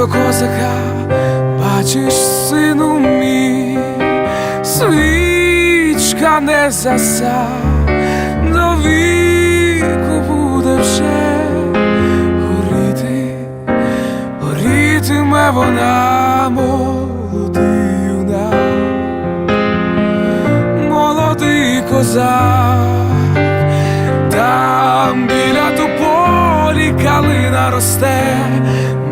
до козака, бачиш, сину мій, свічка не заса, до віку буде вже горіти, горітиме вона молодий юнак, молодий козак, там біля тополі калина росте,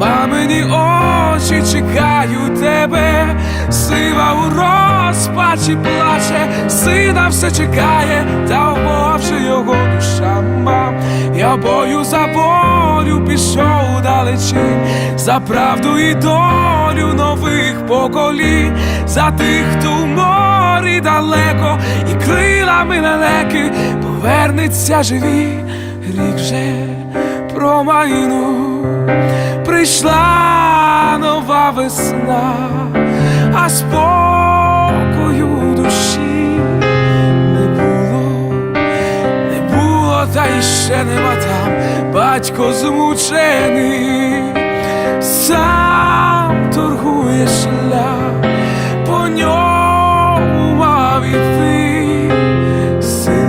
мамині очі чекають тебе, сива у розпачі плаче, сина все чекає, та вмовши його душа мам. Я бою за волю пішов далечінь, за правду і долю нових поколінь, за тих, хто в морі далеко, і крилами лелеки повернеться живі, рік вже промайну, прийшла нова весна, а спокою душі не було не було, та й ще нема там. Батько змучений, сам торгує шлях, по ньому мав іти син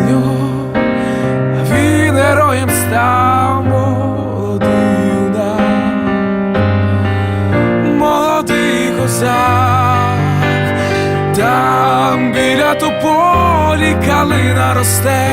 там біля тополі калина росте,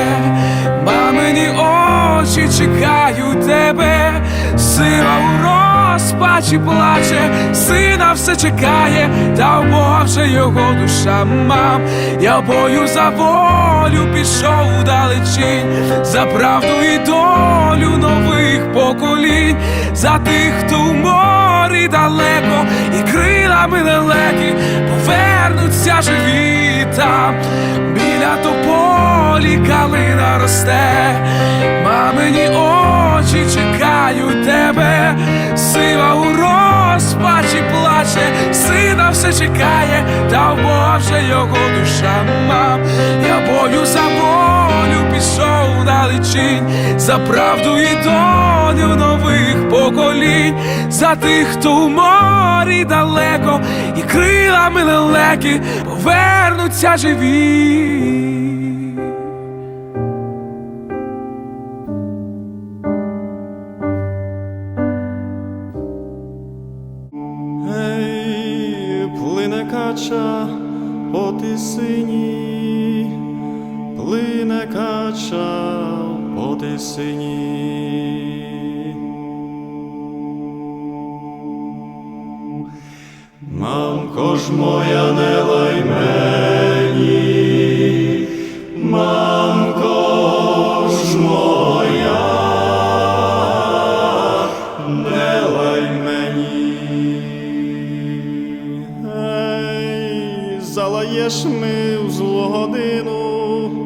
мамині очі чекають тебе, сила у розпачі плаче, сина все чекає, та вже його душа мам. Я бою за волю пішов далечінь, за правду і долю нових поколінь, за тих, хто в морі далеко, і крилами лелеки повернуться живі. Там, біля тополі калина росте, мамині очі чекають тебе, сива у розпачі плаче, сина все чекає, та в Бога його душа. Мам. Я бою за пішов далечінь, за правду і долю нових поколінь, за тих, хто в морі далеко, і крилами лелеки повернуться живі. Плине кача по тисині, плине кача по тисині. Мамко ж моя не лай мені, мамко ж моя, не лай мені. Залаєш ми в злу годину,